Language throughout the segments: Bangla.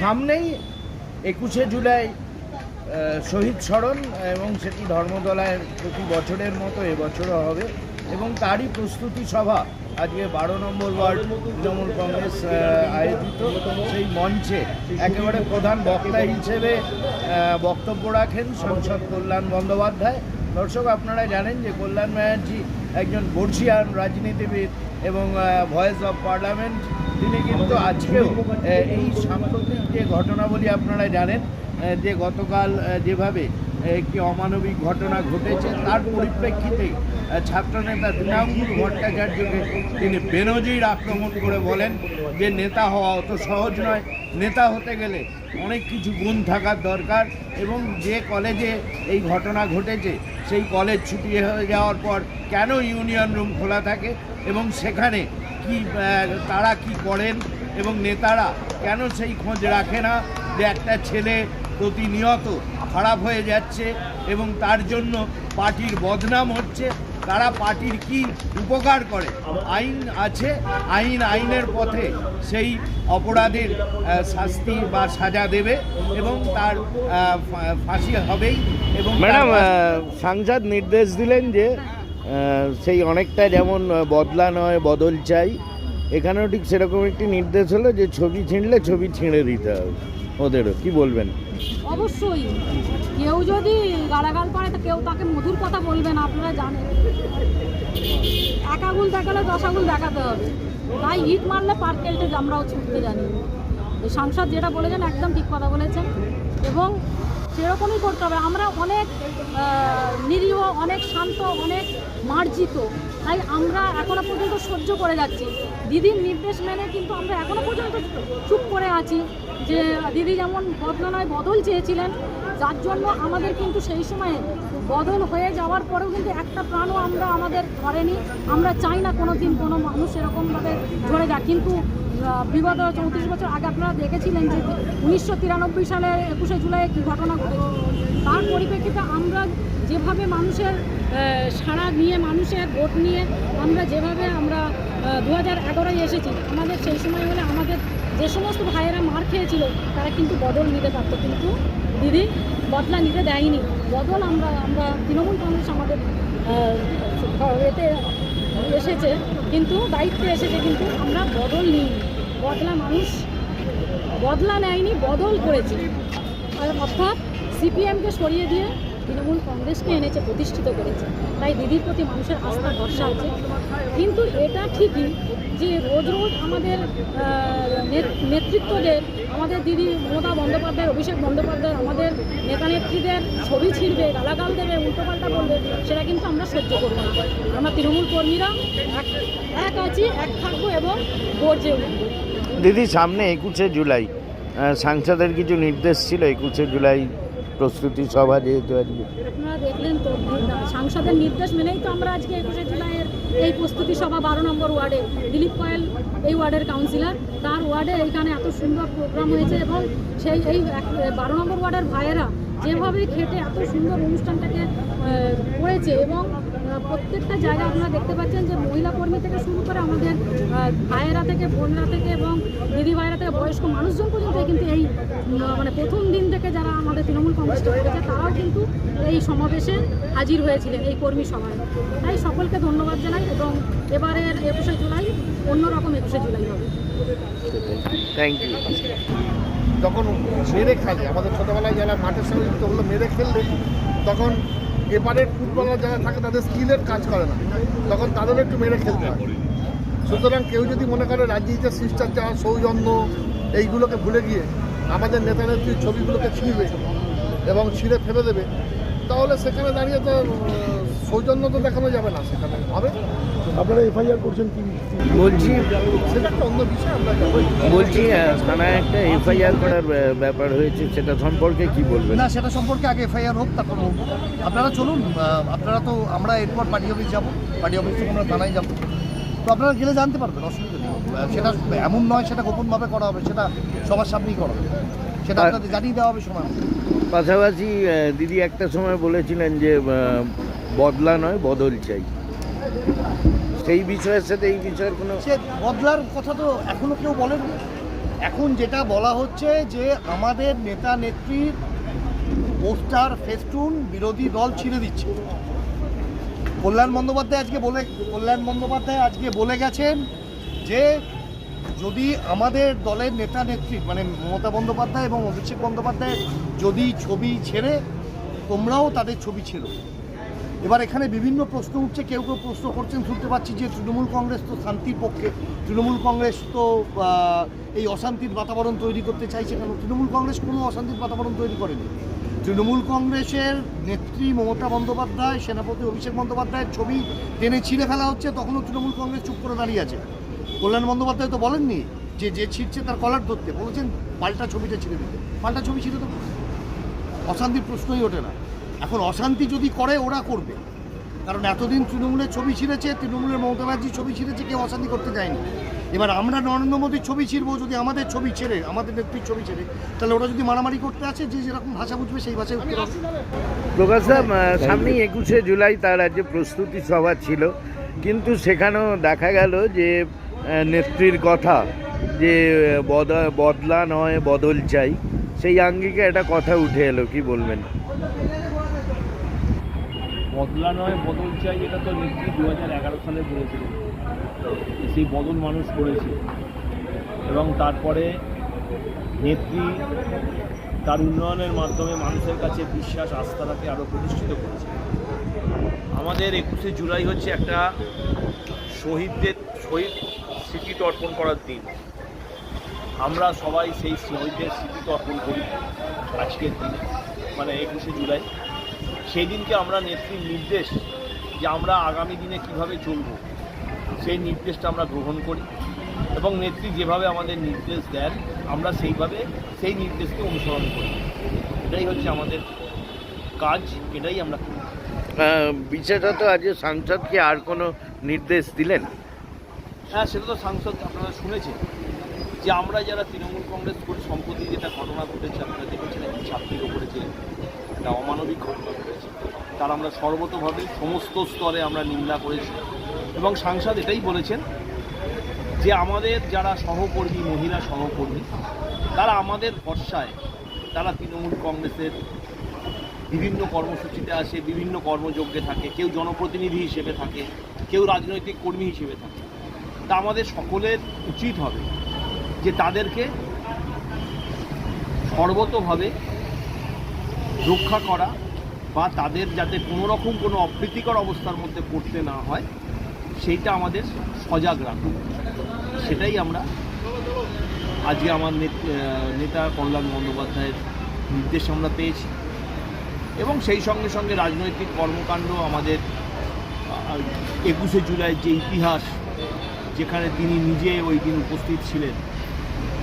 সামনেই একুশে জুলাই শহীদ স্মরণ এবং সেটি ধর্মতলায় প্রতি বছরের মতো এবছরও হবে এবং তারই প্রস্তুতি সভা আজকে বারো নম্বর ওয়ার্ড তৃণমূল কংগ্রেস আয়োজিত। সেই মঞ্চে একেবারে প্রধান বক্তা হিসেবে বক্তব্য রাখেন সংসদ কল্যাণ বন্দ্যোপাধ্যায়। দর্শক, আপনারা জানেন যে কল্যাণ ব্যানার্জি একজন বর্ষিয়ান রাজনীতিবিদ এবং ভয়েস অফ পার্লামেন্ট। তিনি কিন্তু আজকেও এই সাম্প্রতিক যে ঘটনাবলী আপনারা জানেন যে গতকাল যেভাবে একটি অমানবিক ঘটনা ঘটেছে, তার পরিপ্রেক্ষিতে ছাত্রনেতা তৃণাঙ্কুর ভট্টাচার্যকে তিনি বেনজির আক্রমণ করে বলেন যে নেতা হওয়া অত সহজ নয়। নেতা হতে গেলে অনেক কিছু গুণ থাকার দরকার এবং যে কলেজে এই ঘটনা ঘটেছে, সেই কলেজ ছুটি হয়ে যাওয়ার পর কেন ইউনিয়ন রুম খোলা থাকে এবং সেখানে কি তারা কি করেন এবং নেতারা কেন সেই খোঁজ রাখে না যে একটা ছেলে প্রতিনিয়ত খারাপ হয়ে যাচ্ছে এবং তার জন্য পার্টির বদনাম হচ্ছে? তারা পার্টির কি উপকার করে? আইন আছে আইন আইনের পথে সেই অপরাধের শাস্তি বা সাজা দেবে এবং তার ফাঁসি হবেই এবং ম্যাডাম সাংসদ নির্দেশ দিলেন যে সেই অনেকটা যেমন বদলা নয়, বদল চাই। এখানেও ঠিক সেরকম একটি নির্দেশ হলো যে ছবি ছিঁড়লে ছবি ছিঁড়ে দিতে হবে। ওদেরও, কি বলবেন? অবশ্যই। কেউ যদি গালাগাল পারে তো কেউ তাকে মধুর কথা বলবেন আপনারা জানেন। এক আগুন দেখালে দশ আগুন দেখাতে হবে। তাই ইট মারলে পার কেলটে আমরাও ছুটতে জানি। সাংসদ যেটা বলেছেন, একদম ঠিক কথা বলেছেন। এবং সেরকমই করতে হবে, আমরা অনেক নিরীহ, অনেক শান্ত, অনেক মার্জিত। তাই আমরা এখনও পর্যন্ত সহ্য করে যাচ্ছি। দিদির নির্দেশ মেনে কিন্তু আমরা এখনও পর্যন্ত চুপ করে আছি যে দিদি যেমন বদলা নয় বদল চেয়েছিলেন, যার জন্য আমাদের কিন্তু সেই সময়ে বদল হয়ে যাওয়ার পরেও কিন্তু একটা প্রাণও আমরা আমাদের ধরেনি। আমরা চাই না কোনো দিন কোনো মানুষ এরকমভাবে ঝরে যাক। কিন্তু বিগত চৌত্রিশ বছর আগে আপনারা দেখেছিলেন যে উনিশশো তিরানব্বই সালে একুশে জুলাই কী ঘটনা ঘটেছে তার পরিপ্রেক্ষিতে আমরা যেভাবে মানুষের সাড়া নিয়ে, মানুষের ভোট নিয়ে আমরা যেভাবে আমরা দু হাজার এগারোয় এসেছি, আমাদের সেই সময় হলে আমাদের যে সমস্ত ভাইয়েরা মার খেয়েছিল, তারা কিন্তু বদল নিতে পারতো। কিন্তু দিদি বদলা নিতে দেয়নি। বদল আমরা আমরা তৃণমূল কংগ্রেস আমাদের এতে এসেছে, কিন্তু দায়িত্বে এসেছে, কিন্তু আমরা বদল নিই বদলা মানুষ বদলা নেয়নি, বদল করেছে। অর্থাৎ সিপিএমকে সরিয়ে দিয়ে তৃণমূল কংগ্রেসকে এনেছে, প্রতিষ্ঠিত করেছে। তাই দিদির প্রতি মানুষের আস্থা, ভরসা আছে। কিন্তু এটা ঠিকই যে রোজ রোজ আমাদের নেত- নেতৃত্বদের, আমাদের দিদি মমতা বন্দ্যোপাধ্যায় অভিষেক বন্দ্যোপাধ্যায় আমাদের নেতা নেত্রীদের ছবি ছিঁড়বে, গালাগাল দেবে, উল্টোপাল্টা বলবে, সেটা কিন্তু আমরা সহ্য করব না। আমরা তৃণমূল কর্মীরা এক আছি, এক থাকব এবং গর্জে উঠবো। দিদি, সামনে একুশে জুলাই। সাংসদের কিছু নির্দেশ ছিল, একুশে জুলাই প্রস্তুতি সভা যেহেতু আজকে। সাংসদের নির্দেশ মেনেই তো আমরা আজকে একুশে জুলাইয়ের এই প্রস্তুতি সভা বারো নম্বর ওয়ার্ডে। দিলীপ কয়েল এই ওয়ার্ডের কাউন্সিলর, তার ওয়ার্ডে এইখানে এত সুন্দর প্রোগ্রাম হয়েছে এবং সেই এই বারো নম্বর ওয়ার্ডের ভাইয়েরা যেভাবে খেটে এত সুন্দর অনুষ্ঠানটাকে করেছে এবং প্রত্যেকটা জায়গায় আপনারা দেখতে পাচ্ছেন যে মহিলা থেকে শুরু করে আমাদের ভাইয়েরা থেকে, বোনরা থেকে এবং দিদি ভাইয়েরা থেকে বয়স্ক মানুষজন পর্যন্ত কিন্তু এই মানে প্রথম দিন থেকে যারা আমাদের তৃণমূল কংগ্রেসটা করেছে তারাও কিন্তু এই সমাবেশে হাজির হয়েছিলেন, এই কর্মী সভায়। তাই সকলকে ধন্যবাদ জানাই এবং এবারের একুশে জুলাই অন্যরকম একুশে জুলাই হবে। থ্যাংক ইউ যখন মেরে খেলে আমাদের ছোটোবেলায় যারা মাঠের সঙ্গে যুক্ত হলো, মেরে খেললে তখন এপারের ফুটবলার যারা থাকে, তাদের স্কিলের কাজ করে না। তখন তাদেরও একটু মেরে খেলতে হয়। সুতরাং কেউ যদি মনে করে রাজনীতিতে শিষ্টাচার সৌজন্য, এইগুলোকে ভুলে গিয়ে আমাদের নেতা নেত্রীর ছবিগুলোকে ছিঁড়বে এবং ছিঁড়ে ফেলে দেবে, তাহলে সেখানে দাঁড়িয়ে তো সৌজন্য তো দেখানো যাবে না। সেখানে হবে। আপনারা এফআইআর করছেন কি বলছি সেটা একটা অন্য বিষয় আমরা বলছি থানায় একটা এফআইআর করার ব্য- ব্যাপার হয়েছে সেটা সম্পর্কে কি বলবেন? না সেটা সম্পর্কে আগে এফআইআর হোক তারপর হোক আপনারা চলুন আপনারা তো আমরা এরপর পার্টি অফিস যাব। পার্টি অফিস থেকে আমরা থানায় যাব। তো আপনারা গেলে জানতে পারবেন অসুবিধা নেই। সেটা এমন নয় সেটা গোপনভাবে করা হবে সেটা সবার সামনেই করা হবে। সেটা আপনাদের জানিয়ে দেওয়া হবে সময়। পাশাপাশি দিদি একটা সময় বলেছিলেন যে বদলা নয় বদল চাই। সেই বিষয়ের সাথে এই বিষয়ের কোনো বদলার কথা তো এখনও কেউ বলেন এখন যেটা বলা হচ্ছে যে আমাদের নেতা নেত্রীর পোস্টার ফেস্টুন বিরোধী দল ছিঁড়ে দিচ্ছে। কল্যাণ বন্দ্যোপাধ্যায় আজকে বলে কল্যাণ বন্দ্যোপাধ্যায় আজকে বলে গেছেন যে যদি আমাদের দলের নেতা নেত্রী মানে মমতা বন্দ্যোপাধ্যায় এবং অভিষেক বন্দ্যোপাধ্যায় যদি ছবি ছেড়ে, তোমরাও তাদের ছবি ছেড়ো। এবার এখানে বিভিন্ন প্রশ্ন উঠছে, কেউ কেউ প্রশ্ন করছেন, শুনতে পাচ্ছি যে তৃণমূল কংগ্রেস তো শান্তির পক্ষে, তৃণমূল কংগ্রেস তো এই অশান্তির বাতাবরণ তৈরি করতে চাইছে কেন? তৃণমূল কংগ্রেস কোনো অশান্তির বাতাবরণ তৈরি করেনি। তৃণমূল কংগ্রেসের নেত্রী মমতা বন্দ্যোপাধ্যায়, সেনাপতি অভিষেক বন্দ্যোপাধ্যায়ের ছবি টেনে ছিঁড়ে ফেলা হচ্ছে, তখনও তৃণমূল কংগ্রেস চুপ করে দাঁড়িয়ে আছে। কল্যাণ বন্দ্যোপাধ্যায় তো বলেননি যে যে ছিঁড়ছে তার কলার ধরতে, বলেছেন পাল্টা ছবিটা ছিঁড়ে দিতে। পাল্টা ছবি ছিঁড়ে দেবো অশান্তির প্রশ্নই ওঠে না। এখন অশান্তি যদি করে ওরা করবে। কারণ এতদিন তৃণমূলের ছবি ছিঁড়েছে তৃণমূলের মমতা ব্যানার্জির ছবি ছিঁড়েছে কেউ অশান্তি করতে যায়নি। এবার আমরা নরেন্দ্র মোদীর ছবি ছিঁড়বো যদি আমাদের ছবি ছেড়ে আমাদের নেত্রীর ছবি ছেড়ে তাহলে ওরা যদি মারামারি করতে আছে যে যেরকম ভাষা বুঝবে সেই ভাষায় উত্তর হবে। প্রকাশদা সামনেই একুশে জুলাই তার রাজ্যে প্রস্তুতি সভা ছিল। কিন্তু সেখানেও দেখা গেল যে নেত্রীর কথা যে বদলা নয় বদল চাই সেই আঙ্গিকে একটা কথা উঠে এলো কি বলবেন? বদলা নয়, বদল চাই এটা তো নেত্রী দু হাজার এগারো সালে বলেছিলেন সেই বদল মানুষ করেছে। এবং তারপরে নেত্রী তার উন্নয়নের মাধ্যমে মানুষের কাছে বিশ্বাস, আস্থাটাকে আরও প্রতিষ্ঠিত করেছে। আমাদের একুশে জুলাই হচ্ছে একটা শহীদদের, শহীদ স্মৃতি তর্পণ করার দিন। আমরা সবাই সেই শহীদদের স্মৃতি তর্পণ করি আজকের দিনে মানে একুশে জুলাই। সেই দিনকে আমরা নেত্রীর নির্দেশ যে আমরা আগামী দিনে কীভাবে চলব সেই নির্দেশটা আমরা গ্রহণ করি এবং নেত্রী যেভাবে আমাদের নির্দেশ দেন আমরা সেইভাবে সেই নির্দেশকে অনুসরণ করি। এটাই হচ্ছে আমাদের কাজ এটাই আমরা করি। বিশেষত আজ সাংসদকে আর কোনো নির্দেশ দিলেন? হ্যাঁ সেটা তো সাংসদ আপনারা শুনেছেন যে আমরা যারা তৃণমূল কংগ্রেস করি সম্প্রতি যেটা ঘটনা ঘটেছে আপনারা দেখেছেন একটি ছাত্রীর উপরে যে একটা অমানবিক ঘটনা তার আমরা সর্বতভাবে সমস্ত স্তরে আমরা নিন্দা করেছি। এবং সাংসদ এটাই বলেছেন যে আমাদের যারা সহকর্মী, মহিলা সহকর্মী, তারা আমাদের ভরসায় তারা তৃণমূল কংগ্রেসের বিভিন্ন কর্মসূচিতে আসে, বিভিন্ন কর্মযজ্ঞে থাকে, কেউ জনপ্রতিনিধি হিসেবে থাকে, কেউ রাজনৈতিক কর্মী হিসেবে থাকে। তা আমাদের সকলের উচিত হবে যে তাদেরকে সর্বতভাবে রক্ষা করা বা তাদের যাতে কোনো রকম কোনো অপ্রীতিকর অবস্থার মধ্যে পড়তে না হয়, সেইটা আমাদের সজাগ রাখা সেটাই আমরা আজকে আমার নেত- নেতা কল্যাণ বন্দ্যোপাধ্যায়ের নির্দেশ আমরা পেয়েছি। এবং সেই সঙ্গে সঙ্গে রাজনৈতিক কর্মকাণ্ড আমাদের একুশে জুলাই যে ইতিহাস, যেখানে তিনি নিজে ওই দিন উপস্থিত ছিলেন,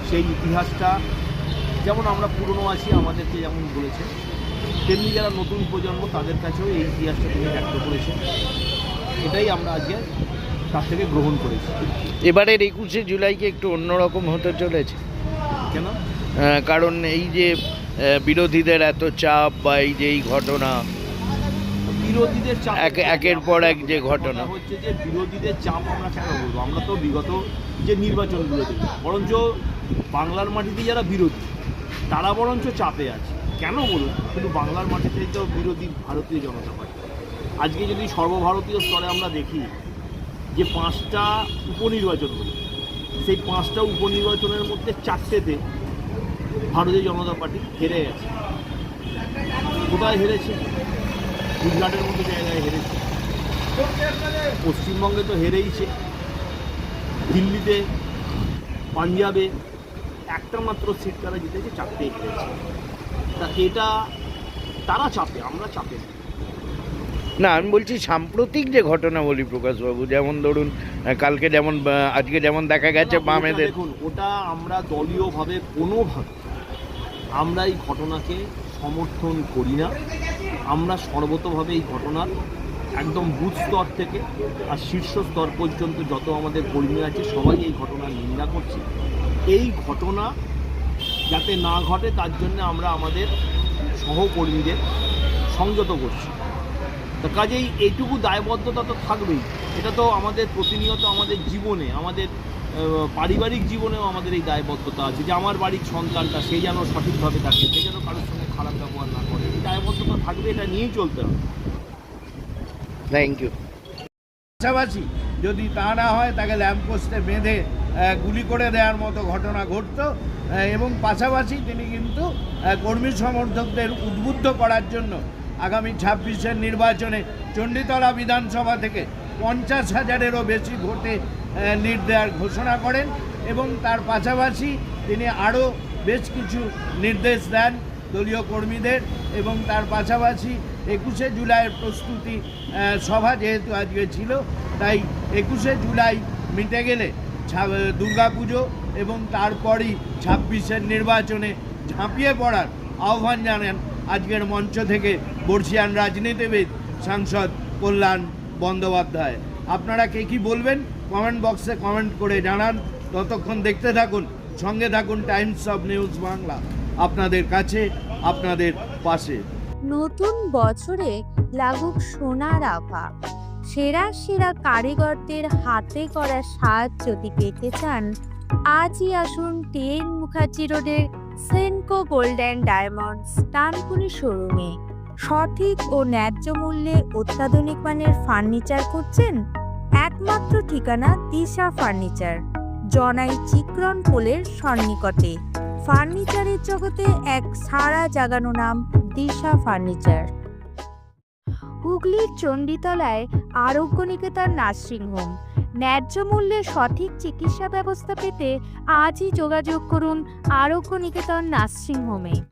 সেই ইতিহাসটা যেমন আমরা পুরনো আছি, আমাদেরকে যেমন বলেছে তেমনি যারা নতুন প্রজন্ম তাদের কাছেও এই ইতিহাসটা তিনি ব্যক্ত করেছেন। এটাই আমরা আজকে তার থেকে গ্রহণ করেছি। এবারের একুশে জুলাইকে একটু অন্যরকম হতে চলেছে। কেন? কারণ এই যে বিরোধীদের এত চাপ বা এই যে এই ঘটনা বিরোধীদের চাপ এক- একের পর এক যে ঘটনা। হচ্ছে যে বিরোধীদের চাপ আমরা কেন বলব? আমরা তো বিগত যে নির্বাচনগুলো দেখি বরঞ্চ বাংলার মাটিতে যারা বিরোধী তারা বরঞ্চ চাপে আছে। কেন বলুন? কিন্তু বাংলার মাটিতে তো বিরোধী ভারতীয় জনতা পার্টি। আজকে যদি সর্বভারতীয় স্তরে আমরা দেখি যে পাঁচটা উপনির্বাচন হলো, সেই পাঁচটা উপনির্বাচনের মধ্যে চারটেতে ভারতীয় জনতা পার্টি হেরে গেছে। কোথায় হেরেছে? গুজরাটের মতো জায়গায় হেরেছে। পশ্চিমবঙ্গে তো হেরেইছে। দিল্লিতে, পাঞ্জাবে, একটা মাত্র সিট তারা জিতেছে চারটে হেরেছে। তা এটা তারা চাপে আমরা চাপে না। না আমি বলছি সাম্প্রতিক যে ঘটনা বলি প্রকাশবাবু যেমন ধরুন কালকে যেমন আজকে যেমন দেখা গেছে বামেদের দেখুন ওটা আমরা দলীয়ভাবে কোনোভাবে আমরা এই ঘটনাকে সমর্থন করি না। আমরা সর্বতভাবে এই ঘটনার একদম বুথ স্তর থেকে আর শীর্ষ স্তর পর্যন্ত যত আমাদের কর্মী আছে সবাই এই ঘটনার নিন্দা করছে। এই ঘটনা যাতে না ঘটে তার জন্য আমরা আমাদের সহকর্মীদের সংযত করছি। তো কাজেই এইটুকু দায়বদ্ধতা তো থাকবেই। এটা তো আমাদের প্রতিনিয়ত আমাদের জীবনে আমাদের পারিবারিক জীবনেও আমাদের এই দায়বদ্ধতা আছে যে আমার বাড়ির সন্তানটা সে যেন সঠিকভাবে থাকে সে যেন কারোর সঙ্গে খারাপ ব্যবহার না করে। এই দায়বদ্ধতা থাকবে এটা নিয়েই চলতে হবে। থ্যাংক ইউ পাশাপাশি যদি তা না হয় তাকে ল্যাম্পপোস্টে বেঁধে গুলি করে দেওয়ার মতো ঘটনা ঘটতো। এবং পাশাপাশি তিনি কিন্তু কর্মী সমর্থকদের উদ্বুদ্ধ করার জন্য আগামী ছাব্বিশের নির্বাচনে চণ্ডীতলা বিধানসভা থেকে পঞ্চাশ হাজারেরও বেশি ভোটে লিড দেওয়ার ঘোষণা করেন এবং তার পাশাপাশি তিনি আরও বেশ কিছু নির্দেশ দেন দলীয় কর্মীদের এবং তার পাশাপাশি একুশে জুলাইয়ের প্রস্তুতি সভা যেহেতু আজকে ছিল, তাই একুশে জুলাই মিটে গেলে দুর্গাপুজো এবং তারপরই ছাব্বিশের নির্বাচনে ঝাঁপিয়ে পড়ার আহ্বান জানান আজকের মঞ্চ থেকে বর্ষিয়ান রাজনীতিবিদ সাংসদ কল্যাণ বন্দ্যোপাধ্যায়। আপনারা কে কি বলবেন? কমেন্ট বক্সে কমেন্ট করে জানান। ততক্ষণ দেখতে থাকুন, সঙ্গে থাকুন টাইমস অফ নিউজ বাংলা। আপনাদের কাছে, আপনাদের পাশে। নতুন বছরে লাগুক সোনার আভা। সেরা সেরা কারিগরদের হাতে করা সাজ যদি পেতে চান, আজই আসুন টেন মুখার্জি রোডের সেনকো গোল্ড অ্যান্ড ডায়মন্ডস তানপুরি শোরুমে। সঠিক ও ন্যায্য মূল্যে অত্যাধুনিক মানের ফার্নিচার খুঁজছেন? একমাত্র ঠিকানা দিশা ফার্নিচার, জনাই চিক্রন পোলের সন্নিকটে। ফার্নিচারের জগতে এক সারা জাগানো নাম দিশা ফার্নিচার। হুগলির চণ্ডীতলায় আরোগ্য নিকেতন নার্সিং হোম। ন্যায্য মূল্যে সঠিক চিকিৎসা ব্যবস্থা পেতে আজই যোগাযোগ করুন আরোগ্য নিকেতন নার্সিং হোমে।